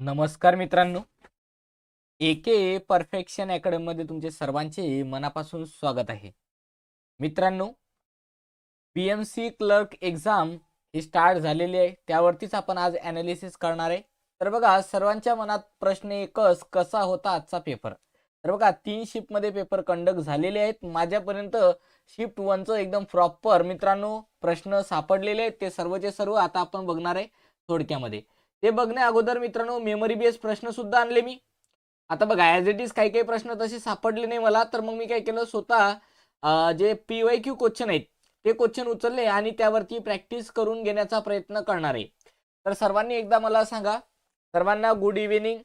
नमस्कार मित्रांनो. एके परफेक्शन अकॅडमीमध्ये तुमचे सर्वांचे मनापासून स्वागत आहे. मित्रांनो P M C clerk exam ही स्टार्ट झालेली आहे. त्यावरतीच आपण आज ॲनालिसिस करणार आहे. तर बघा सर्वांच्या मनात प्रश्न एकच कसा होता आजचा पेपर तर बघा तीन शिफ्टमध्ये पेपर कंडक्ट झालेले आहेत. माझ्यापर्यंत शिफ्ट वनचं एकदम प्रॉपर मित्रांनो प्रश्न सापडलेले आहेत. ते सर्वचे सर्व आता आपण बघणार आहे थोडक्यामध्ये. ते बघण्या अगोदर मित्रांनो मेमरी बेस प्रश्न सुद्धा आणले मी. आता बघा ॲज इट इज काही काही प्रश्न तसे सापडले नाही मला तर मग मी काय केलं स्वतः J P Y Q question आहेत ते क्वेश्चन उचलले आणि त्यावरती प्रॅक्टिस करून घेण्याचा प्रयत्न करणार आहे. तर सर्वांनी एकदा मला सांगा सर्वांना गुड इव्हिनिंग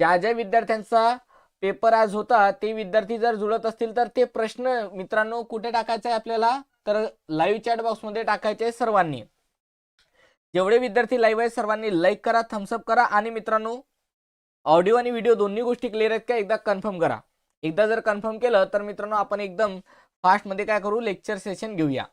ज्या ज्या विद्यार्थ्यांचा पेपर आज होता ते विद्यार्थी जर जुळत असतील तर ते प्रश्न मित्रांनो कुठे टाकायचे आहे आपल्याला? तर लाईव्ह चॅट बॉक्समध्ये टाकायचे सर्वांनी. जेवढे विद्यार्थी लाईव्ह आहेत सर्वांनी लाईक करा थम्सअप करा. आणि मित्रांनो ऑडिओ आणि व्हिडिओ दोन्ही गोष्टी क्लिअर आहेत का? एकदा कन्फर्म करा. एकदा जर कन्फर्म केलं तर मित्रांनो आपण एकदम फास्टमध्ये काय करू? लेक्चर सेशन घेऊया.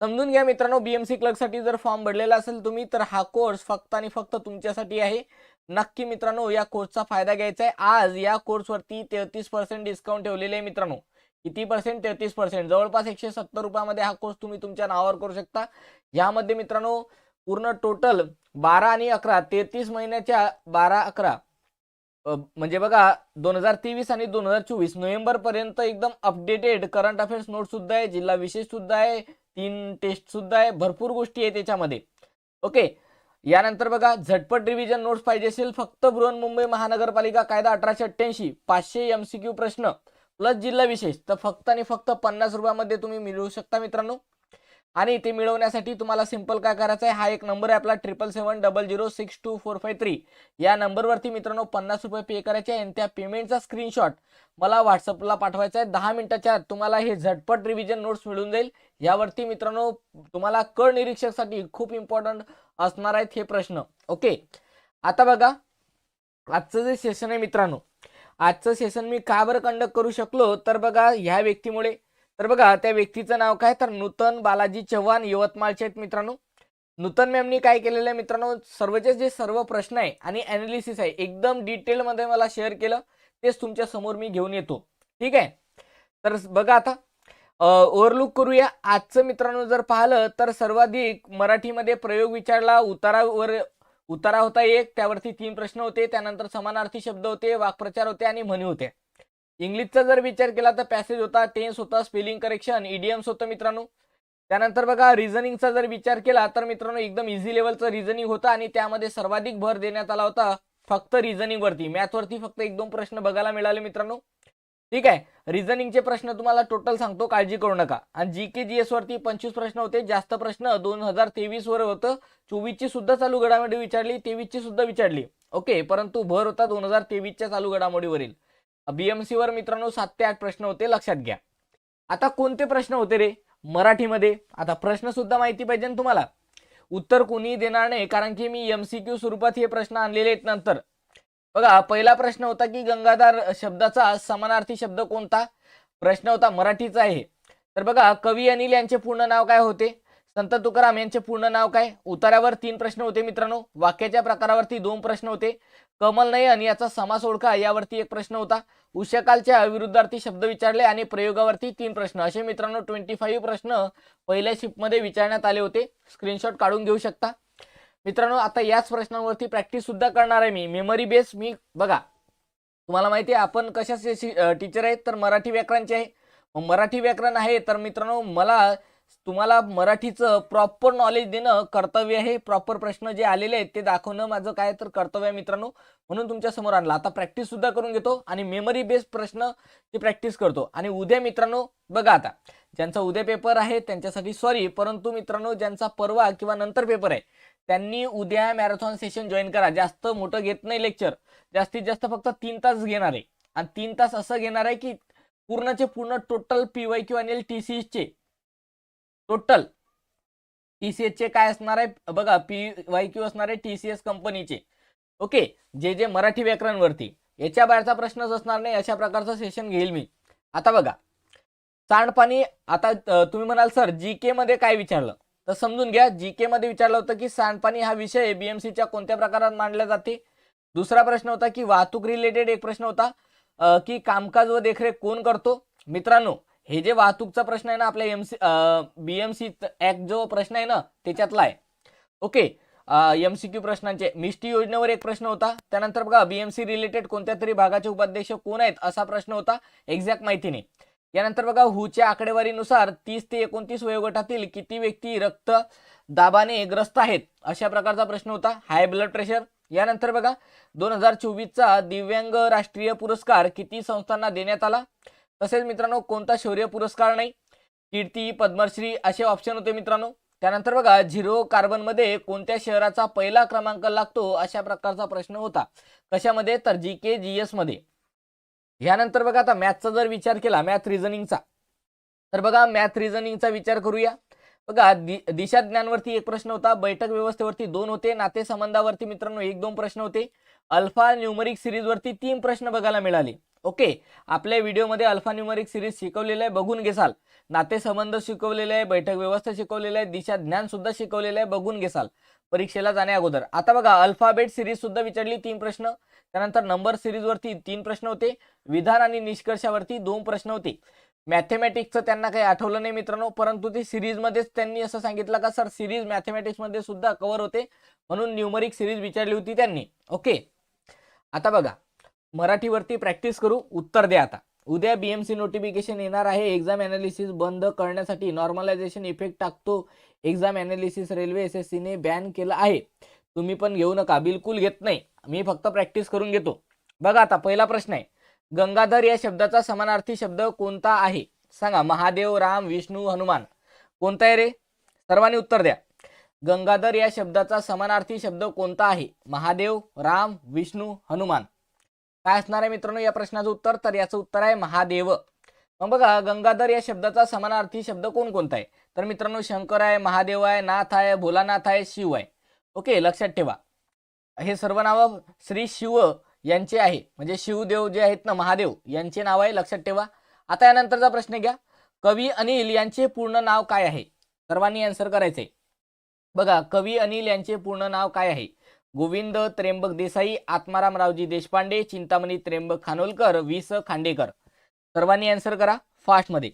समजून घ्या मित्रांनो बीएमसी क्लर्कसाठी जर फॉर्म भरलेला असेल तुम्ही तर हा कोर्स फक्त आणि फक्त तुमच्यासाठी आहे. नक्की मित्रांनो या कोर्सचा फायदा घ्यायचा आहे. आज या कोर्सवरती तेहतीस पर्सेंट डिस्काउंट ठेवलेले आहे मित्रांनो. किती पर्सेंट तेहतीस पर्सेंट जवळपास एकशे सत्तर रुपयामध्ये हा कोर्स तुम्ही तुमच्या नावावर करू शकता. यामध्ये मित्रांनो पूर्ण टोटल बारा आणि अकरा तेहतीस महिन्याच्या बारा अकरा. म्हणजे बघा दोन हजार तेवीस आणि दोन हजार चोवीस नोव्हेंबर पर्यंत एकदम अपडेटेड करंट अफेअर्स नोट सुद्धा आहे जिल्हा विशेष सुद्धा आहे तीन टेस्ट सुद्धा आहे भरपूर गोष्टी आहे त्याच्यामध्ये. ओके यानंतर बघा झटपट रिव्हिजन नोट्स पाहिजे असेल फक्त बृहन्मुंबई महानगरपालिका कायदा अठराशे अठ्ठ्याऐंशी पाचशे एमसीक्यू प्रश्न प्लस जिल्हा विशेष तर फक्त आणि फक्त पन्नास रुपयामध्ये तुम्ही मिळवू शकता मित्रांनो. आणि ते मिळवण्यासाठी तुम्हाला सिंपल काय करायचं आहे हा एक नंबर आहे आपला triple seven double zero six two four five three या नंबरवरती मित्रांनो पन्नास रुपये पे करायचे आहे आणि त्या पेमेंटचा स्क्रीनशॉट मला व्हॉट्सअपला पाठवायचा आहे. दहा मिनिटाच्या आत तुम्हाला हे झटपट रिव्हिजन नोट्स मिळून जाईल. यावरती मित्रांनो तुम्हाला कर निरीक्षकसाठी खूप इम्पॉर्टंट असणार आहेत हे प्रश्न. ओके आता बघा आजचं जे सेशन आहे मित्रांनो आजचं सेशन मी का बरं कंडक्ट करू शकलो? तर बघा ह्या व्यक्तीमुळे तर बघा त्या व्यक्तीचं नाव काय? तर नूतन बालाजी चव्हाण यवतमाळचे आहेत मित्रांनो. नूतन मॅमनी काय केलेलं आहे मित्रांनो? सर्वचे जे सर्व प्रश्न आहे आणि अनालिसिस आहे एकदम डिटेलमध्ये मला शेअर केलं तेच तुमच्यासमोर मी घेऊन येतो. ठीक आहे? तर बघा आता ओव्हरलुक करूया. आजचं मित्रांनो जर पाहिलं तर सर्वाधिक मराठीमध्ये प्रयोग विचारला उतारावर उतारा होता एक त्यावरती तीन प्रश्न होते त्यानंतर समानार्थी शब्द होते वाक्प्रचार होते आणि म्हणी होते. इंग्लिशचा जर विचार केला तर पॅसेज होता टेन्स होता स्पेलिंग करेक्शन ईडीएम्स होतं मित्रांनो. त्यानंतर बघा रिझनिंगचा जर विचार केला तर मित्रांनो एकदम इझी लेवलचं रिझनिंग होतं आणि त्यामध्ये सर्वाधिक भर देण्यात आला होता फक्त रिझनिंगवरती वरती. फक्त एक दोन प्रश्न बघायला मिळाले मित्रांनो. ठीक आहे? रिझनिंगचे प्रश्न तुम्हाला टोटल सांगतो काळजी करू नका. आणि जी के जी एस वरती पंचवीस प्रश्न होते जास्त प्रश्न दोन हजार तेवीस वर होतं. चोवीसची सुद्धा चालू घडामोडी विचारली तेवीसची सुद्धा विचारली. ओके? परंतु भर होता दोन हजार तेवीसच्या चालू घडामोडीवरील. बीएमसी वर मित्रांनो सात ते आठ प्रश्न होते लक्षात घ्या. आता कोणते प्रश्न होते रे? मराठीमध्ये. आता प्रश्न सुद्धा माहिती पाहिजे ना तुम्हाला. उत्तर कोणी देणार नाही कारण की मी एमसीक्यू स्वरूपात हे प्रश्न आणलेले आहेत नंतर. बघा पहिला प्रश्न होता की गंगाधार शब्दाचा समानार्थी शब्द कोणता? प्रश्न होता मराठीचा आहे. तर बघा कवी अनिल यांचे पूर्ण नाव काय होते? संत तुकाराम यांचे पूर्ण नाव काय? उतारावर तीन प्रश्न होते मित्रांनो. वाक्याच्या प्रकारावरती दोन प्रश्न होते. कमल नयन याचा समास ओळखा यावरती एक प्रश्न होता. उष्यकालच्या विरुद्धार्थी शब्द विचारले आणि प्रयोगावरती तीन प्रश्न. असे मित्रांनो ट्वेंटी फाईव्ह प्रश्न पहिल्या शिफ्टमध्ये विचारण्यात आले होते. स्क्रीनशॉट काढून घेऊ शकता. मित्रांनो आता याच प्रश्नांवरती प्रॅक्टिस सुद्धा करणार आहे मी. मेमरी बेस मी बघा. तुम्हाला माहिती आहे आपण कशाचे टीचर आहेत तर मराठी व्याकरणचे आहे. मराठी व्याकरण आहे तर मित्रांनो मला तुम्हाला मराठीचं प्रॉपर नॉलेज देणं कर्तव्य आहे. प्रॉपर प्रश्न जे आलेले आहेत ते दाखवणं माझं काय तर कर्तव्य आहे मित्रांनो. म्हणून तुमच्यासमोर आणलं. आता प्रॅक्टिस सुद्धा करून घेतो आणि मेमरी बेस्ड प्रश्न ते प्रॅक्टिस करतो. आणि उद्या मित्रांनो बघा आता. ज्यांचा उद्या पेपर आहे त्यांच्यासाठी सॉरी परंतु मित्रांनो ज्यांचा परवा किंवा नंतर पेपर आहे त्यांनी उद्या मॅरेथॉन सेशन जॉईन करा. जास्त मोठं घेत नाही लेक्चर जास्तीत जास्त फक्त तीन तास घेणार आहे. आणि तीन तास असं घेणार आहे की पूर्णचे पूर्ण टोटल पी वाय क्यू आणि टी सी चे टोटल टी सी चे काय असणार आहे? बघा पी वाय क्यू असणार आहे टी सी एस कंपनीचे. ओके जे जे मराठी व्याकरणवरती. याच्या बाहेरचा प्रश्नच असणार नाही अशा प्रकारचं सेशन घेईल मी. आता बघा. सांडपाणी आता तुम्ही म्हणाल सर जी के मध्ये काय विचारलं? तर समजून घ्या जी के मध्ये विचारलं होतं की सांडपाणी हा विषय बीएमसीच्या कोणत्या प्रकारात मांडला जाते? दुसरा प्रश्न होता की वाहतूक रिलेटेड एक प्रश्न होता की कामकाज व देखरेख कोण करतो? मित्रांनो हे जे वाहतूकचा प्रश्न आहे ना आपल्या एमसी बीएमसी ऍक्ट जो प्रश्न आहे ना त्याच्यातला आहे. ओके एमसीक्यू प्रश्नांचे. मिष्टी योजनेवर एक प्रश्न होता. त्यानंतर बघा बीएमसी रिलेटेड कोणत्या तरी भागाचे उपाध्यक्ष कोण आहेत असा प्रश्न होता. एक्झॅक्ट माहिती नाही. यानंतर बघा हुच्या आकडेवारीनुसार तीस ते एकोणतीस वयोगटातील किती व्यक्ती रक्त दाबाने ग्रस्त आहेत अशा प्रकारचा प्रश्न होता. हाय ब्लड प्रेशर यानंतर बघा दोन हजार चोवीसचा दिव्यांग राष्ट्रीय पुरस्कार किती संस्थांना देण्यात आला? तसेच मित्रांनो कोणता शौर्य पुरस्कार नाही? कीर्ती पद्मश्री असे ऑप्शन होते मित्रांनो. त्यानंतर बघा झिरो कार्बनमध्ये कोणत्या शहराचा पहिला क्रमांक लागतो अशा प्रकारचा प्रश्न होता. कशामध्ये? तर जी के जी एसमध्ये. यानंतर बघा आता मॅथचा जर विचार केला मॅथ रिझनिंगचा तर बघा मॅथ रिझनिंगचा विचार करूया. बघा दि दिशा ज्ञानवरती एक प्रश्न होता बैठक व्यवस्थेवरती दोन होते नाते संबंधावरती मित्रांनो एक दोन प्रश्न होते. अल्फा न्यूमरिक सिरीजवरती तीन प्रश्न बघायला मिळाले. ओके? आपल्या व्हिडिओमध्ये अल्फा न्यूमरिक सिरीज शिकवलेलं आहे बघून घेसाल. नातेसंबंध शिकवलेले आहे बैठक व्यवस्था शिकवलेलं आहे दिशा ज्ञान सुद्धा शिकवलेलं आहे बघून घेसाल. परीक्षेला जाण्या अगोदर. आता बघा अल्फाबेट सिरीज सुद्धा विचारली तीन प्रश्न. त्यानंतर नंबर सिरीजवरती तीन प्रश्न होते. विधान आणि निष्कर्षावरती दोन प्रश्न होते. मॅथमॅटिक्सचं त्यांना काही आठवलं नाही मित्रांनो परंतु ते सिरीजमध्येच त्यांनी असं सांगितलं का सर सिरीज मॅथमॅटिक्समध्ये सुद्धा कव्हर होते. म्हणून न्यूमरिक सिरीज विचारली होती त्यांनी. ओके? आता बघा मराठीवरती प्रॅक्टिस करू उत्तर द्या आता. उद्या बीएमसी नोटिफिकेशन येणार आहे एक्झाम अनालिसिस बंद करण्यासाठी नॉर्मलायझेशन इफेक्ट टाकतो. Exam analysis railway S S सीने बॅन केलं आहे. तुम्ही पण घेऊ नका बिलकुल घेत नाही. मी फक्त प्रॅक्टिस करून घेतो. बघा आता पहिला प्रश्न आहे. गंगाधर या शब्दाचा समानार्थी शब्द कोणता आहे? सांगा महादेव राम विष्णू हनुमान. कोणता आहे रे? सर्वांनी उत्तर द्या. गंगाधर या शब्दाचा समानार्थी शब्द कोणता आहे? महादेव राम विष्णू हनुमान. काय असणार आहे मित्रांनो या प्रश्नाचं उत्तर? तर याचं उत्तर आहे महादेव. मग बघा गंगाधर या शब्दाचा समानार्थी शब्द कोणकोणता आहे? तर मित्रांनो शंकर आहे महादेव आहे नाथ आहे भोलानाथ आहे शिव आहे. ओके लक्षात ठेवा. हे सर्व नावं श्री शिव यांचे आहे. म्हणजे शिवदेव जे आहेत ना महादेव यांचे नाव आहे लक्षात ठेवा. आता यानंतरचा प्रश्न घ्या. कवी अनिल यांचे पूर्ण नाव काय आहे? सर्वांनी आन्सर करायचंय. बघा कवी अनिल यांचे पूर्ण नाव काय आहे? गोविंद त्र्यंबक देसाई आत्माराम रावजी देशपांडे चिंतामणी त्र्यंबक खानोलकर वि स खांडेकर. सर्वांनी आन्सर करा फास्टमध्ये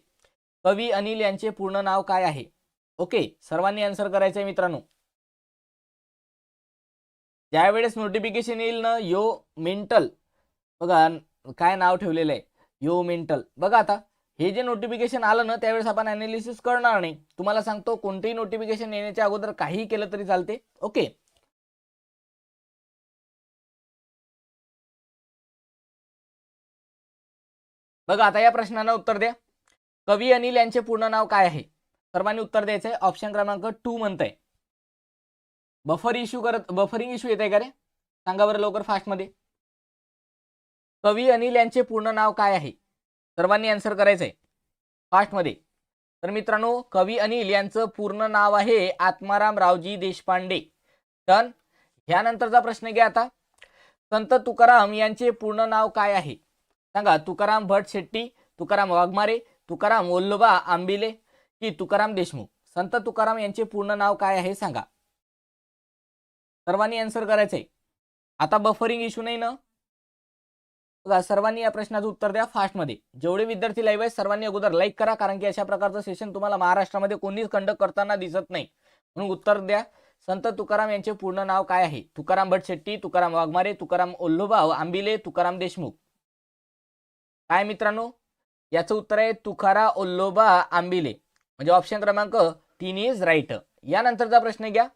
कवी अनिल यांचे पूर्ण नाव काय आहे? ओके सर्वांनी आन्सर करायचंय मित्रांनो. ज्यावेळेस नोटिफिकेशन येईल ना यो मेंटल. बघा काय नाव ठेवलेलं आहे? Yo mental. बघा आता हे जे नोटिफिकेशन आलं ना त्यावेळेस आपण अनालिसिस करणार नाही. तुम्हाला सांगतो कोणतेही नोटिफिकेशन येण्याच्या अगोदर काहीही केलं तरी चालते. ओके बघा आता या प्रश्नांना उत्तर द्या. कवी अनिल यांचे पूर्ण नाव काय आहे? सर्वांनी उत्तर द्यायचंय. ऑप्शन क्रमांक टू म्हणताय. बफर इश्यू करत बफरिंग इश्यू येत आहे का रे? सांगा बरं लवकर फास्टमध्ये कवी अनिल यांचे पूर्ण नाव काय आहे? सर्वांनी आन्सर आहे फास्टमध्ये तर मित्रांनो कवी अनिल यांचं पूर्ण नाव आहे आत्माराम रावजी देशपांडे. डन ह्यानंतरचा प्रश्न घ्या आता. संत तुकाराम यांचे पूर्ण नाव काय आहे? सांगा तुकाराम भट शेट्टी तुकाराम वाघमारे तुकाराम ओल्लोबा आंबिले की तुकाराम देशमुख? संत तुकाराम यांचे पूर्ण नाव काय आहे सांगा. सर्वांनी आन्सर आहे आता बफरिंग इश्यू नाही ना? सर्वांनी या प्रश्नाचं उत्तर द्या फास्टमध्ये. जेवढे विद्यार्थी लाईव्ह आहेत सर्वांनी अगोदर लाईक करा कारण की अशा प्रकारचं सेशन तुम्हाला महाराष्ट्रामध्ये कोणीच कंडक्ट करताना दिसत नाही. म्हणून उत्तर द्या. संत तुकाराम यांचे पूर्ण नाव काय आहे? तुकाराम भट शेट्टी तुकाराम वाघमारे तुकाराम ओल्लोभाव आंबिले तुकाराम देशमुख. काय मित्रांनो? याचं उत्तर आहे तुकारा ओल्लोबा आंबिले. म्हणजे ऑप्शन क्रमांक तीन इज राईट यानंतरचा प्रश्न घ्या.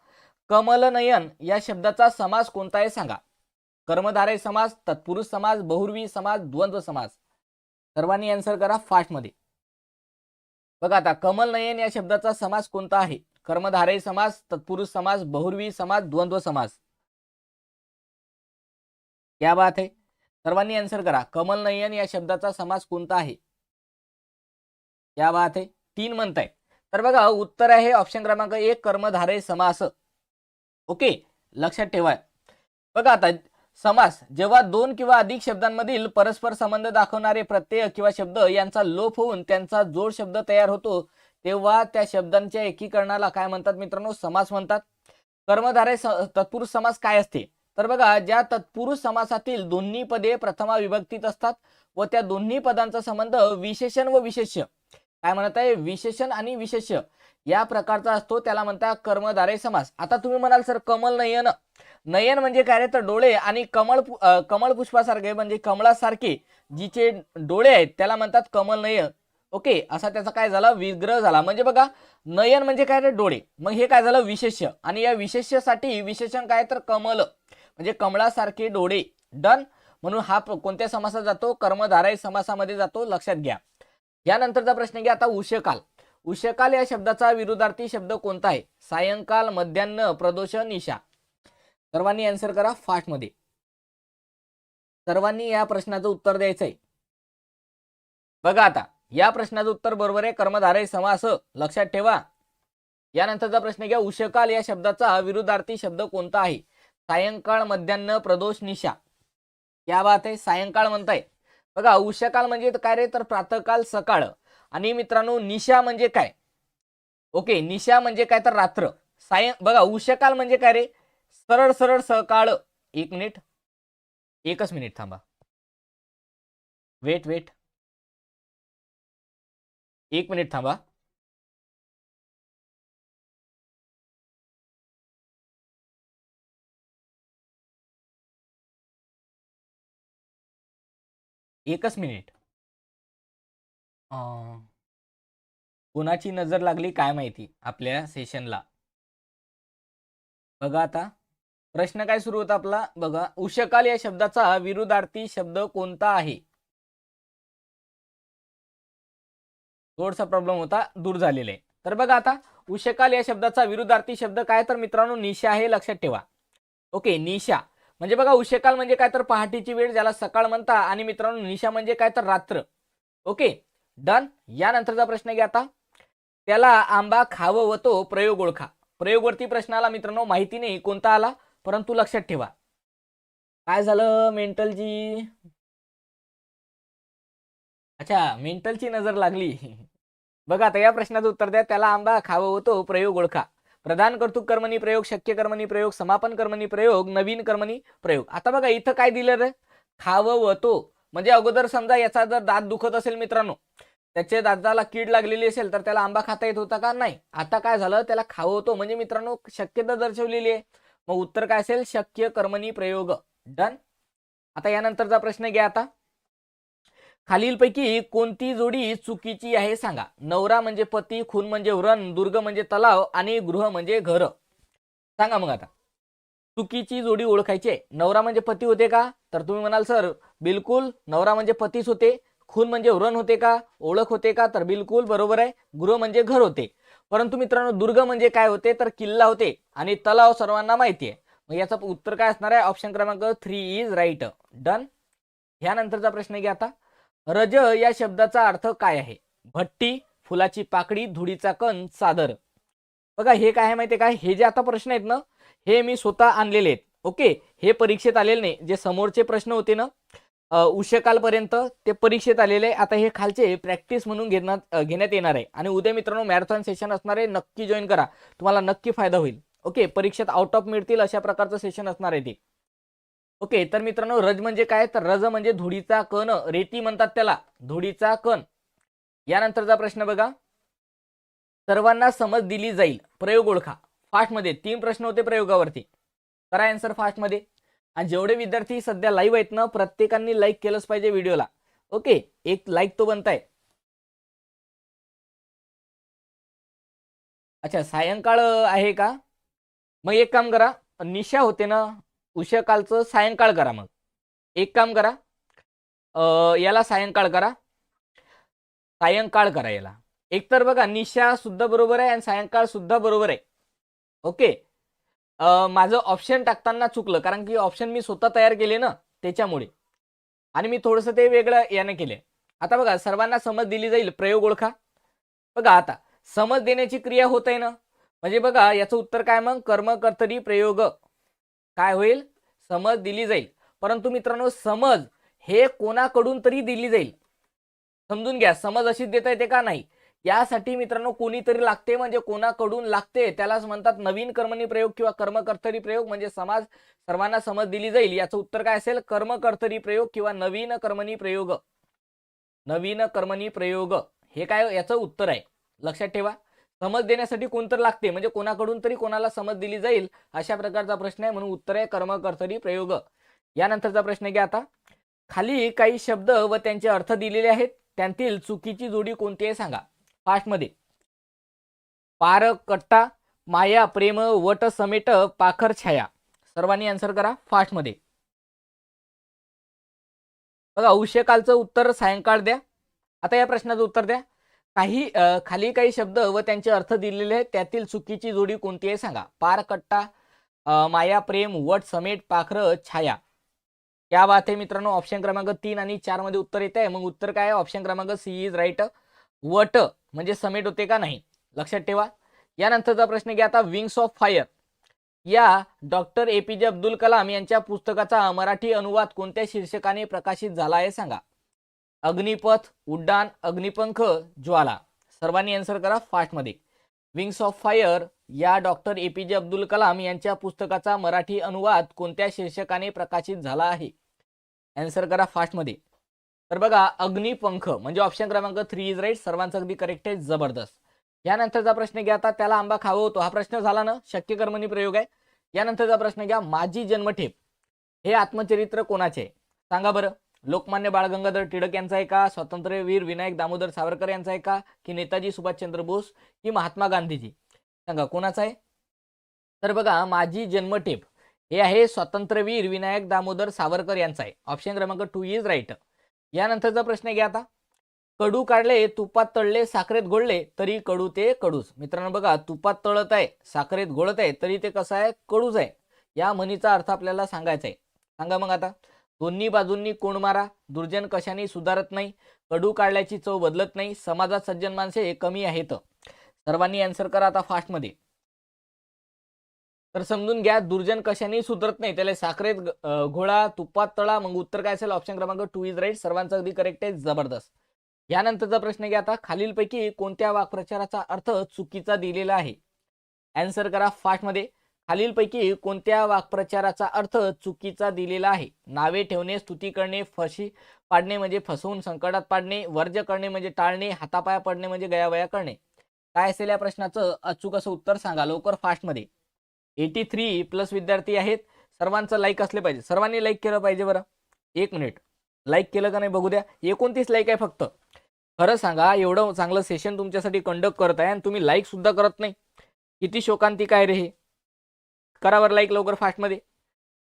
कमलनयन या शब्दाचा समास कोणता आहे सांगा. कर्मधारय समास तत्पुरुष समास बहुर्वी समास द्वंद्व समास. सर्वांनी आन्सर करा फास्टमध्ये बघा आता कमल नयन या शब्दाचा समास कोणता आहे? कर्मधारय समास तत्पुरुष समास बहुर्वी समास द्वंद्व समास. क्या बात आहे सर्वांनी आन्सर करा. कमलनयन या शब्दाचा समास कोणता आहे? या बात आहे तीन म्हणताय तर बघा उत्तर आहे ऑप्शन क्रमांक एक कर्मधारय समास. ओके? लक्षात ठेवा. बघा आता समास जेव्हा दोन किंवा अधिक शब्दांमधील परस्पर संबंध दाखवणारे प्रत्यय किंवा शब्द यांचा लोप होऊन त्यांचा जोड शब्द तयार होतो तेव्हा त्या शब्दांच्या एकीकरणाला काय म्हणतात मित्रांनो? समास म्हणतात. कर्मधारे स- तत्पुरुष समास काय असते? तर बघा ज्या तत्पुरुष समासातील दोन्ही पदे प्रथमा विभक्तीत असतात व त्या दोन्ही पदांचा संबंध विशेषण व विशेष्य. काय म्हणत आहे? विशेषण आणि विशेष्य. या प्रकारचा असतो त्याला म्हणतात कर्मधारय समास. आता तुम्ही म्हणाल सर कमल नयन. नयन म्हणजे काय रे? तर डोळे आणि कमळ पु- कमळ पुष्पासारखे म्हणजे कमळासारखे जिचे डोळे आहेत त्याला म्हणतात कमल नयन. ओके असा त्याचा काय झाला? विग्रह झाला. म्हणजे बघा नयन म्हणजे काय रे? डोळे. मग हे काय झालं? विशेष्य. आणि या विशेष्यसाठी विशेषण काय? तर कमल. म्हणजे कमळासारखे डोळे. डन. म्हणून हा प- कोणत्या समासात जातो? कर्मधाराय समासामध्ये जातो. लक्षात घ्या. यानंतरचा प्रश्न घ्या. आता उषकाल. उष्यकाल या शब्दाचा विरुद्धार्थी शब्द कोणता आहे? सायंकाल मध्यान्न प्रदोष निशा. सर्वांनी आन्सर करा फास्टमध्ये. सर्वांनी या प्रश्नाचं उत्तर द्यायचंय. बघा आता या प्रश्नाचं उत्तर बरोबर आहे कर्मधारय समास लक्षात ठेवा. यानंतरचा प्रश्न घ्या उष्यकाल या शब्दाचा विरुद्धार्थी शब्द कोणता आहे? सायंकाळ मध्यान्न प्रदोष निशा. या बात आहे सायंकाळ म्हणताय. बघा उष्यकाल म्हणजे काय रे? तर प्रातःकाल सकाळ. आणि मित्रांनो निशा म्हणजे काय? ओके निशा म्हणजे काय तर रात्र. सायं बघा उष्यकाल म्हणजे काय रे? सरळ सरळ सकाळ. एक मिनिट. एकच मिनिट थांबा. Weight weight. एक मिनिट थांबा. एकच मिनिट. अं, कोणाची नजर लागली काय माहिती आपल्या सेशनला बघा आता. प्रश्न काय सुरू होता आपला? बघा. उष्यकाल या शब्दाचा विरुद्धार्थी शब्द कोणता आहे? थोडसा प्रॉब्लेम होता दूर झालेला. आहे तर बघा आता. उष्यकाल या शब्दाचा विरुद्धार्थी शब्द काय? तर मित्रांनो निशा आहे लक्षात ठेवा. ओके निशा. म्हणजे बघा उष्यकाल म्हणजे काय? तर पहाटेची वेळ ज्याला सकाळ म्हणता. आणि मित्रांनो निशा म्हणजे काय? तर रात्र. ओके? डन यानंतरचा प्रश्न घ्या आता. त्याला आंबा खावं व तो प्रयोग ओळखा. प्रयोगवरती प्रश्नाला मित्रांनो माहिती नाही कोणता आला परंतु लक्षात ठेवा. काय झालं मेंटलची? अच्छा मेंटलची नजर लागली. बघा आता या प्रश्नाचं उत्तर द्या. त्याला आंबा खावं होतो प्रयोग ओळखा. प्रधान कर्तुक कर्मणी प्रयोग शक्य कर्मणी प्रयोग समापन कर्मणी प्रयोग नवीन कर्मणी प्रयोग. आता बघा इथं काय दिलं रे? खावं वतो म्हणजे अगोदर समजा याचा जर दात दुखत असेल मित्रांनो त्याच्या दाताला कीड लागलेली असेल तर त्याला आंबा खाता येत होता का? नाही. आता काय झालं? त्याला खावं होतो. म्हणजे मित्रांनो शक्यता दर्शवलेली आहे. मग उत्तर काय असेल? शक्य कर्मणी प्रयोग. डन आता यानंतरचा प्रश्न घ्या आता. खालीलपैकी कोणती जोडी चुकीची आहे सांगा. नवरा म्हणजे पती खून म्हणजे व्रण दुर्ग म्हणजे तलाव आणि गृह म्हणजे घर. सांगा मग आता. चुकीची जोडी ओळखायची आहे. नवरा म्हणजे पती होते का? तर तुम्ही म्हणाल सर बिलकुल नवरा म्हणजे पतीच होते खून म्हणजे व्रण होते का ओळख होते का तर बिलकुल बरोबर आहे गृह म्हणजे घर होते. परंतु मित्रांनो दुर्ग म्हणजे काय होते तर किल्ला होते आणि तलाव सर्वांना माहिती आहे. मग याचं उत्तर काय असणार आहे? ऑप्शन क्रमांक थ्री इज राईट डन ह्यानंतरचा प्रश्न घ्या आता. रज या शब्दाचा अर्थ काय आहे? भट्टी फुलाची पाकडी धुळीचा कण चादर. बघा हे काय माहितीये काय हे जे आता प्रश्न आहेत ना हे मी स्वतः आणलेले आहेत. ओके? हे परीक्षेत आलेले नाही. जे समोरचे प्रश्न होते ना उशकालपर्यंत उष्यकालपर्यंत ते परीक्षेत आलेले आहे. आता हे खालचे प्रॅक्टिस म्हणून घेण्यात घेण्यात येणार आहे. आणि उद्या मित्रांनो मॅरेथॉन सेशन असणार आहे. नक्की जॉईन करा. तुम्हाला नक्की फायदा होईल. ओके परीक्षेत आउट ऑफ मिळतील अशा प्रकारचं सेशन असणार आहे ते. ओके तर मित्रांनो रज म्हणजे काय? तर रज म्हणजे धुडीचा कण. रेती म्हणतात त्याला. धुडीचा कण. यानंतरचा प्रश्न बघा. सर्वांना समज दिली जाईल. प्रयोग ओळखा. फास्टमध्ये तीन प्रश्न होते प्रयोगावरती. करा अँसर फास्टमध्ये आणि जेवढे विद्यार्थी सध्या लाईव्ह आहेत ना प्रत्येकांनी लाईक केलंच पाहिजे व्हिडिओला ओके एक लाईक तो बनताय. अच्छा सायंकाळ आहे का? मग एक काम करा. निशा होते ना उशाकालचं सायंकाळ करा मग. एक काम करा. अं, याला सायंकाळ करा. सायंकाळ करा याला. एकतर बघा निशा सुद्धा बरोबर आहे आणि सायंकाळ सुद्धा बरोबर आहे. ओके माझं ऑप्शन टाकताना चुकलं कारण की ऑप्शन मी स्वतः तयार केले ना त्याच्यामुळे. आणि मी थोडंसं ते वेगळं यानं केले. आता बघा सर्वांना समज दिली जाईल प्रयोग ओळखा. बघा आता समज देण्याची क्रिया होत आहे ना? म्हणजे बघा याचं उत्तर काय मग? कर्म कर्तरी प्रयोग. काय होईल? समज दिली जाईल. परंतु मित्रांनो समज हे कोणाकडून तरी दिली जाईल? समजून घ्या समज अशीच देता येते का नाही? यासाठी मित्रांनो कोणीतरी लागते म्हणजे कोणाकडून लागते त्यालाच म्हणतात नवीन कर्मणी प्रयोग किंवा कर्मकर्तरी प्रयोग म्हणजे समाज सर्वांना समज दिली जाईल. याचं उत्तर काय असेल? कर्मकर्तरी प्रयोग किंवा नवीन कर्मणी प्रयोग. नवीन कर्मणी प्रयोग. हे काय याचं उत्तर आहे? लक्षात ठेवा. समज देण्यासाठी कोणतरी लागते म्हणजे कोणाकडून तरी कोणाला समज दिली जाईल अशा प्रकारचा प्रश्न आहे म्हणून उत्तर आहे कर्मकर्तरी प्रयोग. यानंतरचा प्रश्न घ्या आता. खाली काही शब्द व त्यांचे अर्थ दिलेले आहेत. त्यांतील चुकीची जोडी कोणती आहे सांगा. फास्टमध्ये. पार कट्टा माया प्रेम वट समेट पाखर छाया. सर्वांनी आन्सर करा फास्टमध्ये. बघा उष्यकालचं उत्तर सायंकाळ द्या. आता या प्रश्नाचं उत्तर द्या. काही खाली काही शब्द व त्यांचे अर्थ दिलेले आहेत. त्यातील चुकीची जोडी कोणती आहे सांगा. पार कट्टा माया प्रेम वट समेट पाखर छाया. या बात आहे मित्रांनो ऑप्शन क्रमांक तीन आणि चारमध्ये उत्तर येत आहे मग उत्तर काय आहे? ऑप्शन क्रमांक सी इज राईट वट म्हणजे समेट होते का नाही? लक्षात ठेवा. यानंतरचा प्रश्न घ्या आता विंग्स ऑफ फायर या doctor A P J Abdul Kalam यांच्या पुस्तकाचा मराठी अनुवाद कोणत्या शीर्षकाने प्रकाशित झाला आहे सांगा. अग्निपथ उड्डाण अग्निपंख ज्वाला. सर्वांनी आन्सर करा फास्टमध्ये विंग्स ऑफ फायर या doctor A P J Abdul Kalam यांच्या पुस्तकाचा मराठी अनुवाद कोणत्या शीर्षकाने प्रकाशित झाला आहे? आन्सर करा फास्टमध्ये तर बघा अग्निपंख म्हणजे ऑप्शन क्रमांक थ्री इज राईट सर्वांचं अगदी करेक्ट आहे जबरदस्त. यानंतरचा प्रश्न घ्या आता त्याला आंबा खावा होतो. हा प्रश्न झाला ना? शक्य कर्मणी प्रयोग आहे. यानंतरचा प्रश्न घ्या माझी जन्मठेप. हे आत्मचरित्र कोणाचे? आहे सांगा बरं. लोकमान्य बाळ गंगाधर टिळक यांचा आहे का? स्वातंत्र्यवीर विनायक दामोदर सावरकर यांचा आहे का? की नेताजी सुभाषचंद्र बोस की महात्मा गांधीजी? सांगा कोणाचा आहे? तर बघा माझी जन्मठेप. हे आहे स्वातंत्र्यवीर विनायक दामोदर सावरकर यांचा आहे. ऑप्शन क्रमांक टू इज राईट यानंतरचा प्रश्न घ्या आता. कडू काढले तुपात तळले साखरेत घोळले तरी कडू ते कडूच. मित्रांनो बघा तुपात तळत आहे साखरेत घोळत आहे तरी ते कसं आहे कडूच आहे. या म्हणीचा अर्थ आपल्याला सांगायचा आहे. सांगा मग आता. दोन्ही बाजूंनी कोण मारा? दुर्जन कशाने सुधारत नाही. कडू काढल्याची चव बदलत नाही. समाजात सज्जन माणसे कमी आहेत. सर्वांनी आन्सर करा आता फास्टमध्ये तर समजून घ्या दुर्जन कशाने सुधरत नाही. त्याला साखरेत घोळा तुपात तळा मग उत्तर काय असेल? ऑप्शन क्रमांक टू इज राईट सर्वांचं अगदी करेक्ट आहे जबरदस्त. यानंतरचा प्रश्न घ्या आता. खालीलपैकी कोणत्या वाक्प्रचाराचा अर्थ चुकीचा दिलेला आहे? अँसर करा फास्टमध्ये खालीलपैकी कोणत्या वाक्प्रचाराचा अर्थ चुकीचा दिलेला आहे? नावे ठेवणे स्तुती करणे फशी पाडणे म्हणजे फसवून संकटात पाडणे वर्ज करणे म्हणजे टाळणे हातापाया पडणे म्हणजे गयावया करणे. काय असेल या प्रश्नाचं? अचूक असं उत्तर सांगा लवकर फास्टमध्ये एटी थ्री प्लस विद्यार्थी आहेत. सर्वांचं लाईक असले पाहिजे. सर्वांनी लाईक केलं पाहिजे बरं. एक मिनिट लाईक केलं का नाही बघू द्या. एकोणतीस लाईक आहे फक्त. खरं सांगा एवढं चांगलं सेशन तुमच्यासाठी कंडक्ट करत आहे आणि तुम्ही लाईक सुद्धा करत नाही. किती शोकांती काय रे हे? करा बरं लाईक लवकर फास्टमध्ये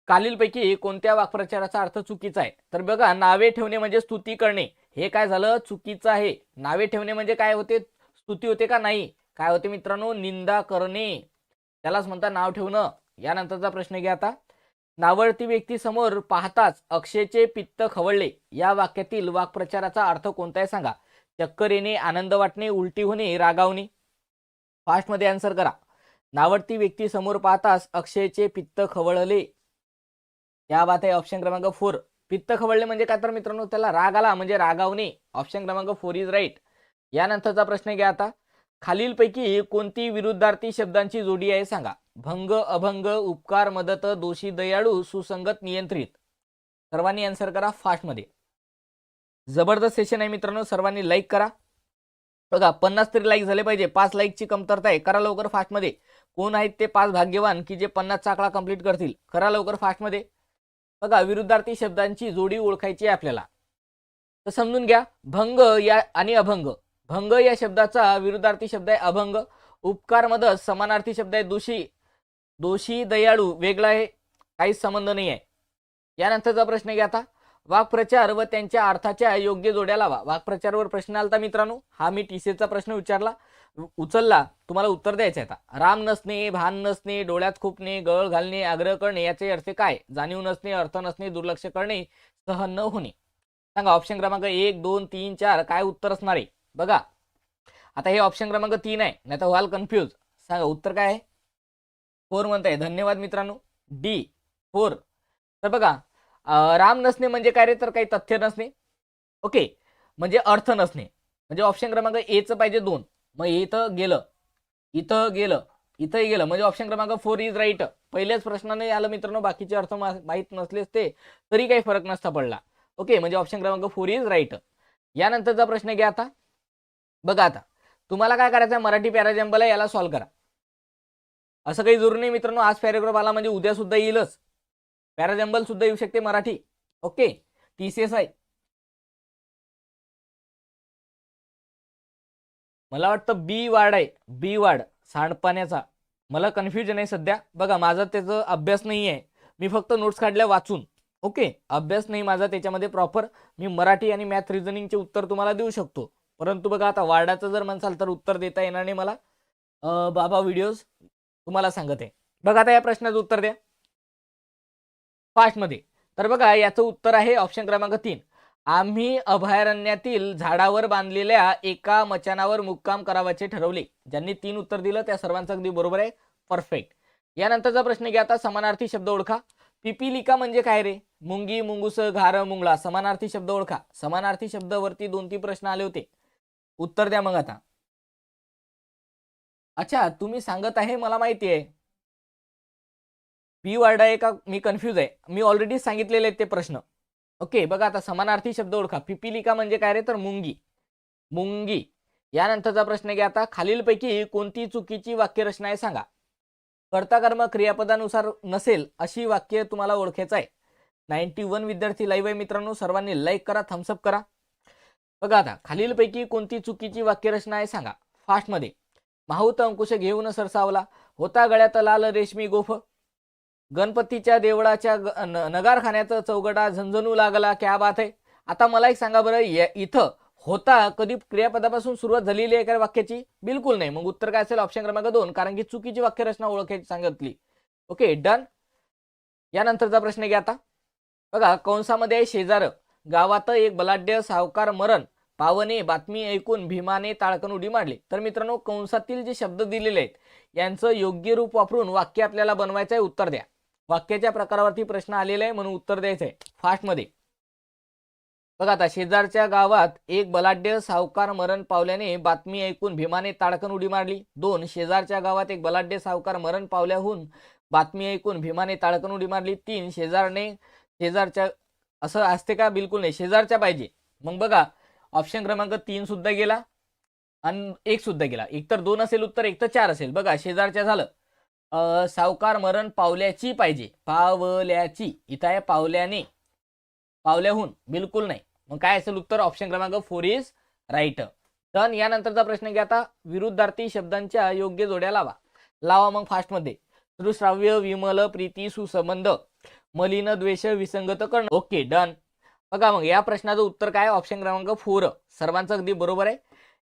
खालीलपैकी कोणत्या वाक्प्रचाराचा अर्थ चुकीचा आहे? तर बघा नावे ठेवणे म्हणजे स्तुती करणे. हे काय झालं? चुकीचं आहे. नावे ठेवणे म्हणजे काय होते? स्तुती होते का नाही? काय होते मित्रांनो? निंदा करणे. त्यालाच म्हणतात नाव ठेवणं. यानंतरचा प्रश्न घ्या आता. नावडती व्यक्ती समोर पाहताच अक्षयचे पित्त खवळले. या वाक्यातील वाक्प्रचाराचा अर्थ कोणता आहे सांगा. चक्कर येणे आनंद वाटणे उलटी होणे रागावणे. फास्टमध्ये आन्सर करा. नावडती व्यक्ती समोर पाहताच अक्षयचे पित्त खवळले. या बात आहे ऑप्शन क्रमांक फोर पित्त खवळले म्हणजे काय तर मित्रांनो त्याला राग आला म्हणजे रागावणे. ऑप्शन क्रमांक फोर इज राईट यानंतरचा प्रश्न घ्या आता. खालीलपैकी कोणती विरुद्धार्थी शब्दांची जोडी आहे सांगा. भंग अभंग उपकार मदत दोषी दयाळू सुसंगत नियंत्रित. सर्वांनी आन्सर करा फास्टमध्ये जबरदस्त सेशन आहे मित्रांनो सर्वांनी लाईक करा. बघा पन्नास तरी लाईक झाले पाहिजे. पाच लाईकची कमतरता आहे. करा लवकर फास्टमध्ये कोण आहेत ते पाच भाग्यवान की जे पन्नासचा आकडा कंप्लीट करतील? करा लवकर फास्टमध्ये बघा विरुद्धार्थी शब्दांची जोडी ओळखायची आहे आपल्याला. तर समजून घ्या. भंग या आणि अभंग. भंग या शब्दाचा विरुद्धार्थी शब्द आहे अभंग. उपकार मदत समानार्थी शब्द आहे दोषी. दोषी दयाळू वेगळा आहे काहीच संबंध नाही आहे. यानंतरचा प्रश्न घ्या आता. वाक्प्रचार व त्यांच्या अर्थाच्या योग्य जोड्या लावा. वाक्प्रचारवर प्रश्न आलता मित्रांनो. हा मी टीसीचा प्रश्न विचारला. उचलला. तुम्हाला उत्तर द्यायचं आहे आता. राम नसणे भान नसणे डोळ्यात खुपणे गळ घालणे आग्रह करणे याचे अर्थ काय? जाणीव नसणे अर्थ नसणे दुर्लक्ष करणे सहन न होणे. सांगा ऑप्शन क्रमांक एक दोन तीन चार काय उत्तर असणार आहे? बघा. आता हे ऑप्शन क्रमांक तीन आहे नाही तर व्हाल कन्फ्यूज सांगा उत्तर काय आहे? फोर म्हणताय. धन्यवाद मित्रांनो. D four. तर बघा राम नसणे म्हणजे काय रे? तर काही तथ्य नसणे. ओके. म्हणजे अर्थ नसणे. म्हणजे ऑप्शन क्रमांक एचं पाहिजे दोन. मग इथं गेलं. इथं गेलं. इथंही गेलं. म्हणजे ऑप्शन क्रमांक फोर इज राईट पहिल्याच प्रश्नाने आलं मित्रांनो. बाकीचे अर्थ मा- माहीत नसलेच ते. तरी काही फरक नसता पडला. ओके. म्हणजे ऑप्शन क्रमांक फोर इज राईट यानंतरचा प्रश्न घ्या आता. बघा आता तुम्हाला काय करायचं आहे मराठी पॅराजेम्बल आहे याला सॉल्व्ह करा. असं काही जरूर नाही मित्रांनो आज पॅरेग्राफ आला म्हणजे उद्या सुद्धा येईलच. पॅराजम्बल सुद्धा येऊ शकते Marathi. Okay? T C S आहे मला वाटतं बी वार्ड आहे. बी वार्ड सांडपाण्याचा. मला कन्फ्युजन आहे सध्या. बघा माझा त्याचा अभ्यास नाही आहे मी फक्त नोट्स काढल्या वाचून. ओके? अभ्यास नाही माझा त्याच्यामध्ये प्रॉपर मी मराठी आणि मॅथ रिझनिंगचे उत्तर तुम्हाला देऊ शकतो. परंतु बघा आता वार्डाचं जर म्हणसाल तर उत्तर देता येणार नाही मला. बाबा व्हिडिओज तुम्हाला सांगत. आहे बघा आता या प्रश्नाचं उत्तर द्या. फास्टमध्ये तर बघा याचं उत्तर आहे ऑप्शन क्रमांक तीन. आम्ही अभयारण्यातील झाडावर बांधलेल्या एका मचानावर मुक्काम करावाचे ठरवले. ज्यांनी तीन उत्तर दिलं त्या सर्वांचं अगदी बरोबर आहे. परफेक्ट यानंतरचा प्रश्न घ्या आता समानार्थी शब्द ओळखा. पिपिलिका म्हणजे काय रे? मुंगी मुंगूस घार मुंगळा. समानार्थी शब्द ओळखा. समानार्थी शब्दावरती दोन तीन प्रश्न आले होते. उत्तर द्या मग आता. अच्छा तुम्ही सांगत आहे मला माहिती आहे. पी वर्ड आहे का? मी कन्फ्यूज आहे. मी ऑलरेडी सांगितलेले आहेत ते प्रश्न. ओके बघा आता समानार्थी शब्द ओळखा. पिपिलिका म्हणजे काय रे? तर मुंगी. मुंगी. यानंतरचा प्रश्न घ्या आता. खालीलपैकी कोणती चुकीची वाक्यरचना आहे सांगा. कर्ता कर्म क्रियापदानुसार नसेल अशी वाक्य तुम्हाला ओळखायचं आहे. नाईन्टी वन विद्यार्थी लाईव्ह आहे मित्रांनो. सर्वांनी लाईक करा थम्सअप करा. बघा आता खालीलपैकी कोणती चुकीची वाक्यरचना आहे सांगा. फास्टमध्ये माहूत अंकुश घेऊन सरसावला. होता गळ्यात लाल रेशमी गोफ. गणपतीच्या देवळाच्या नगारखान्याचा चौगडा झंझणू लागला क्या बात आहे आता मला एक सांगा बरं इथं होता कधी क्रियापदापासून सुरुवात झालेली आहे का वाक्याची? बिलकुल नाही. मग उत्तर काय असेल? ऑप्शन क्रमांक दोन. कारण की चुकीची वाक्यरचना ओळखायची सांगितली. ओके डन यानंतरचा प्रश्न घ्या आता. बघा कंसामध्ये आहे शेजार. गावात एक बलाढ्य सावकार मरण. पावने बातमी ऐकून भीमाने ताळकन उडी मारली. तर मित्रांनो कंसातील जे शब्द दिलेले आहेत यांचं योग्य रूप वापरून वाक्य आपल्याला बनवायचं आहे उत्तर द्या. वाक्याच्या प्रकारावरती प्रश्न आलेला आहे म्हणून उत्तर द्यायचं आहे फास्टमध्ये. बघा आता शेजारच्या गावात एक बलाढ्य सावकार मरण पावल्याने बातमी ऐकून भीमाने ताडकन उडी मारली. दोन शेजारच्या गावात एक बलाढ्य सावकार मरण पावल्याहून बातमी ऐकून भीमाने ताडकन उडी मारली. तीन शेजारने शेजारच्या असं असते का? बिलकुल नाही. शेजारच्या पाहिजे. मग बघा ऑप्शन क्रमांक तीन सुद्धा गेला आणि एक सुद्धा गेला. एक तर दोन असेल उत्तर एक तर चार असेल. बघा शेजारच्या झालं. सावकार मरण पावल्याची पाहिजे. पावल्याची. इथं आहे पावल्याने. पावल्याहून. बिलकुल नाही. मग काय असेल उत्तर? ऑप्शन क्रमांक फोर इज राईट डन यानंतरचा प्रश्न घ्या आता. विरुद्धार्थी शब्दांच्या योग्य जोड्या लावा. लावा मग फास्टमध्ये. दृश्राव्य विमल प्रीती सुसंबंध मलिन द्वेष विसंगत करणं. Okay done. बघा मग या प्रश्नाचं उत्तर काय? ऑप्शन क्रमांक फोर सर्वांचं अगदी बरोबर आहे.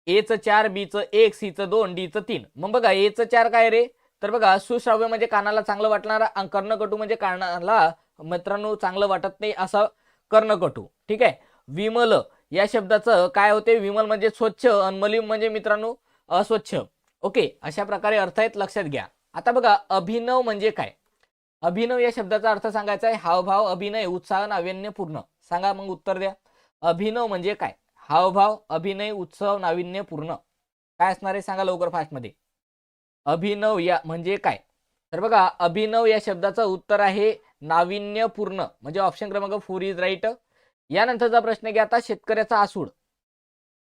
एचं चार बीचं एक सीचं दोन डीचं तीन. मग बघा एचं चार काय रे? तर बघा सुश्राव्य म्हणजे कानाला चांगलं वाटणारा आणि कर्णकटू म्हणजे कानाला मित्रांनो चांगलं वाटत नाही असं कर्णकटू. ठीक आहे? विमल या शब्दाचं काय होते? विमल म्हणजे स्वच्छ आणि म्हणजे मित्रांनो अस्वच्छ. ओके अशा प्रकारे अर्थ आहेत लक्षात घ्या. आता बघा अभिनव म्हणजे काय? अभिनव या शब्दाचा अर्थ सांगायचा आहे हावभाव अभिनय उत्साह नाविन्यपूर्ण. सांगा मग उत्तर द्या. अभिनव म्हणजे काय? हावभाव अभिनय उत्सव नाविन्यपूर्ण काय असणार आहे सांगा लवकर फास्टमध्ये. अभिनव या म्हणजे काय? तर बघा अभिनव या शब्दाचं उत्तर आहे नाविन्यपूर्ण म्हणजे ऑप्शन क्रमांक फोर इज राईट यानंतरचा प्रश्न घ्या आता शेतकऱ्याचा आसूड.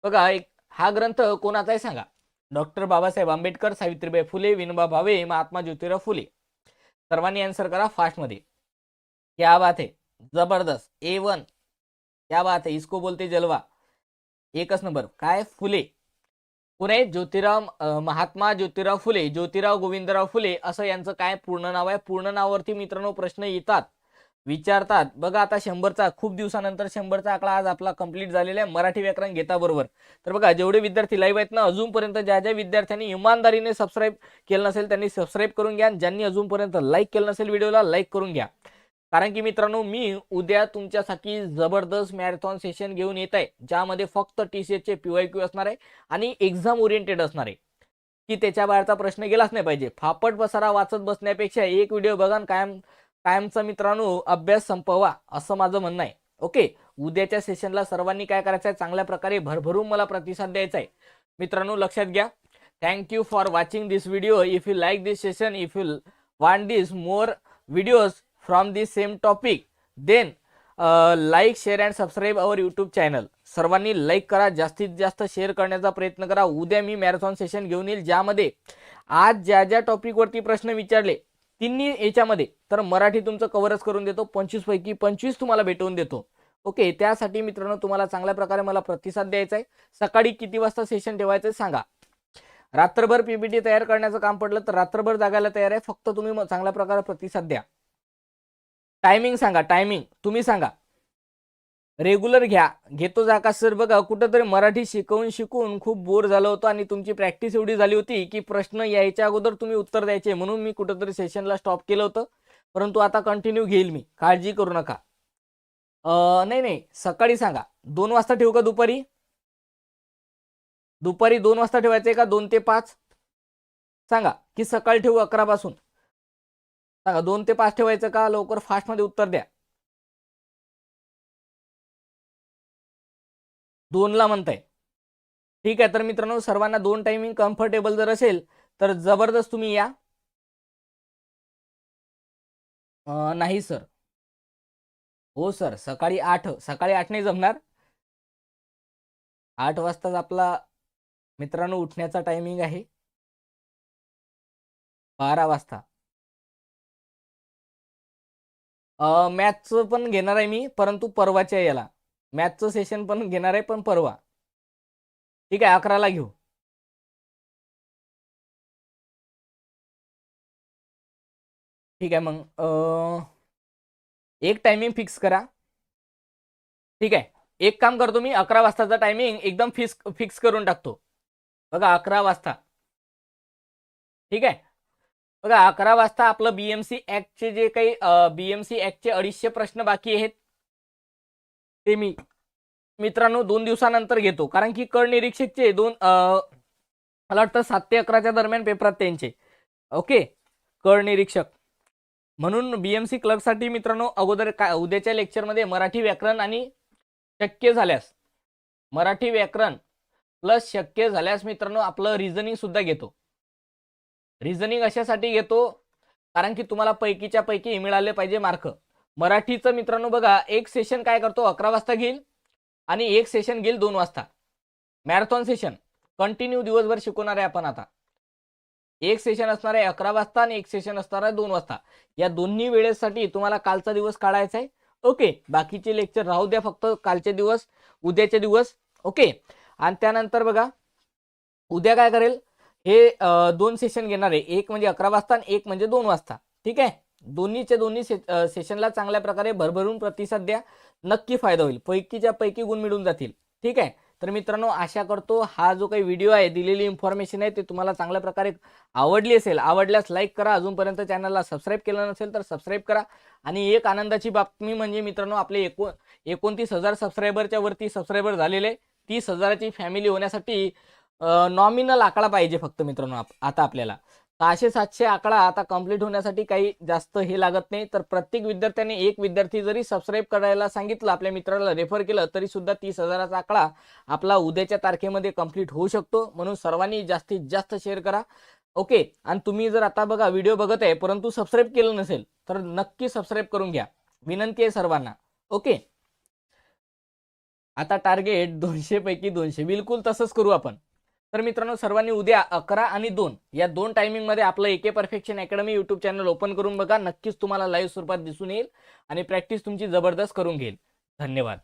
बघा एक हा ग्रंथ कोणाचा आहे सांगा? डॉक्टर बाबासाहेब आंबेडकर सावित्रीबाई फुले विनोबा भावे महात्मा ज्योतिराव फुले. सर्वांनी आन्सर करा फास्टमध्ये. क्या बात आहे. जबरदस्त. ए वन क्या बात है इसको बोलते जलवा. एकच नंबर. काय? फुले. पुणे ज्योतिराव महात्मा ज्योतिराव फुले ज्योतिराव गोविंदराव फुले असं यांचं काय पूर्ण नाव आहे? पूर्ण नावावरती मित्रांनो प्रश्न येतात. विचारतात. बघा आता शंभरचा खूप दिवसानंतर शंभरचा आकडा आज आपला कंप्लीट झालेला आहे. मराठी व्याकरण घेता बरोबर. तर बघा जेवढे विद्यार्थी लाईव्ह आहेत ना अजूनपर्यंत ज्या ज्या विद्यार्थ्यांनी इमानदारीने सबस्क्राईब केलं नसेल त्यांनी सबस्क्राईब करून घ्या. ज्यांनी अजूनपर्यंत लाईक केलं नसेल व्हिडिओला लाईक करून घ्या. कारण की मित्रांनो मी उद्या तुमच्यासाठी जबरदस्त मॅरेथॉन सेशन घेऊन येत आहे ज्यामध्ये फक्त टी सी एचचे पी वाय क्यू असणार आहे आणि एक्झाम ओरिएंटेड असणार आहे. की त्याच्या बाहेरचा प्रश्न गेलाच नाही पाहिजे. फापट पसारा वाचत बसण्यापेक्षा एक व्हिडिओ बघा कायम कायमचा मित्रांनो अभ्यास संपवा असं माझं म्हणणं आहे. ओके उद्याच्या सेशनला सर्वांनी काय करायचं आहे? चांगल्या प्रकारे भरभरून मला प्रतिसाद द्यायचा आहे. मित्रांनो लक्षात घ्या. Thank you for watching this video if you like this session if you want this more videos from this same topic then like share and subscribe our YouTube channel सर्वांनी लाईक करा जास्तीत जास्त शेअर करण्याचा प्रयत्न करा. उद्या मी marathon session घेऊन येईल ज्यामध्ये आज ज्या ज्या टॉपिकवरती प्रश्न विचारले तिन्ही याच्यामध्ये तर मराठी तुमचं कव्हरच करून देतो. पंचवीसपैकी पंचवीस तुम्हाला भेटवून देतो. ओके त्यासाठी मित्रांनो तुम्हाला चांगल्या प्रकारे मला प्रतिसाद द्यायचा आहे. सकाळी किती वाजता सेशन ठेवायचं आहे सांगा. रात्रभर पीपीटी तयार करण्याचं काम पडलं तर रात्रभर जागायला तयार आहे. फक्त तुम्ही चांगल्या प्रकारे प्रतिसाद द्या. टायमिंग सांगा टायमिंग तुम्ही सांगा. रेग्युलर घ्या. घेतो जा का सर? बघा कुठंतरी मराठी शिकवून शिकून खूप बोर झालं होतं आणि तुमची प्रॅक्टिस एवढी झाली होती की प्रश्न यायच्या अगोदर तुम्ही उत्तर द्यायचे. म्हणून मी कुठंतरी सेशनला स्टॉप केलं होतं. परंतु आता कंटिन्यू घेईल मी. काळजी करू नका. नाही नाही. सकाळी सांगा. दोन वाजता ठेवू का दुपारी? दुपारी दोन वाजता ठेवायचंय का? दोन ते पाच? सांगा की सकाळी ठेवू अकरापासून. सांगा दोन ते पाच ठेवायचं का? लवकर फास्टमध्ये उत्तर द्या. दोनला म्हणताय. ठीक आहे तर मित्रांनो सर्वांना दोन टायमिंग कम्फर्टेबल जर असेल तर जबरदस्त तुम्ही या. नाही सर हो सर सकाळी आठ सकाळी आठ नाही जमणार. आठ वाजताच आपला मित्रांनो उठण्याचा टायमिंग आहे. बारा वाजता. मॅथचं पण घेणार आहे मी परंतु परवाच्या याला. मॅथचं सेशन पण घेणार आहे पण परवा. ठीक आहे अकराला घेऊ. ठीक आहे मग एक टायमिंग फिक्स करा. ठीक आहे एक काम करतो मी अकरा वाजताचा टायमिंग एकदम फिक्स फिक्स करून टाकतो. बघा अकरा वाजता. ठीक आहे बघा अकरा वाजता आपलं बीएमसी ऍक्टचे जे काही बीएमसी ऍक्टचे अडीचशे प्रश्न बाकी आहेत ते मी मित्रांनो दोन दिवसानंतर घेतो. कारण की कर निरीक्षकचे दोन मला वाटतं सात ते अकराच्या दरम्यान पेपरात त्यांचे. ओके? कर निरीक्षक. म्हणून बीएमसी क्लर्कसाठी मित्रांनो अगोदर का उद्याच्या लेक्चरमध्ये मराठी व्याकरण आणि शक्य झाल्यास मराठी व्याकरण प्लस शक्य झाल्यास मित्रांनो आपलं रिझनिंग सुद्धा घेतो. रिझनिंग अशासाठी घेतो कारण की तुम्हाला पैकीच्या पैकी मिळाले पाहिजे मार्क मराठीचं मित्रांनो बघा एक सेशन काय करतो? अकरा वाजता घेईल आणि एक सेशन घेईल दोन वाजता. मॅरेथॉन सेशन कंटिन्यू दिवसभर शिकवणार आहे आपण आता. एक सेशन असणार आहे अकरा वाजता आणि एक सेशन असणार आहे दोन वाजता. या दोन्ही वेळेसाठी तुम्हाला कालचा दिवस काढायचा आहे. ओके बाकीचे लेक्चर राहू द्या फक्त कालचे दिवस उद्याचे दिवस. ओके आणि त्यानंतर बघा उद्या काय करेल? हे दोन सेशन घेणार आहे. एक म्हणजे अकरा वाजता आणि एक म्हणजे दोन वाजता. ठीक आहे? दोन्हीचे दोन्ही से सेशनला चांगल्या प्रकारे भरभरून प्रतिसाद द्या. नक्की फायदा होईल. पैकीच्या पैकी गुण मिळून जातील. ठीक आहे? तर मित्रांनो आशा करतो हा जो काही व्हिडिओ आहे दिलेली इन्फॉर्मेशन आहे ते तुम्हाला चांगल्या प्रकारे आवडली असेल. आवडल्यास लाईक करा. अजूनपर्यंत चॅनलला सबस्क्राईब केलं नसेल तर सबस्क्राईब करा. आणि एक आनंदाची बातमी म्हणजे मित्रांनो आपले एको एकोणतीस हजार सबस्क्रायबरच्या वरती सबस्क्रायबर झालेले. तीस हजाराची फॅमिली होण्यासाठी नॉमिनल आकडा पाहिजे फक्त मित्रांनो आप- आता आपल्याला. सहाशे सातशे आकडा आता कंप्लीट होण्यासाठी काही जास्त हे लागत नाही. तर प्रत्येक विद्यार्थ्याने एक विद्यार्थी जरी सबस्क्राईब करायला सांगितलं आपल्या मित्राला रेफर केलं तरी सुद्धा तीस हजाराचा आकडा आपला उद्याच्या तारखेमध्ये कंप्लीट होऊ शकतो. म्हणून सर्वांनी जास्तीत जास्त शेअर करा. ओके आणि तुम्ही जर आता बघा व्हिडिओ बघत आहे परंतु सबस्क्राईब केलं नसेल तर नक्की सबस्क्राईब करून घ्या. विनंती आहे सर्वांना. ओके आता टार्गेट दोनशे पैकी दोनशे. बिलकुल तसंच करू आपण. तर मित्रांनो सर्वांनी उद्या अकरा आणि दोन या दोन टायमिंगमध्ये आपलं AK perfection academy YouTube channel open करून बघा. नक्कीच तुम्हाला लाईव्ह स्वरूपात दिसून येईल आणि प्रॅक्टिस तुमची जबरदस्त करून घेईल. धन्यवाद.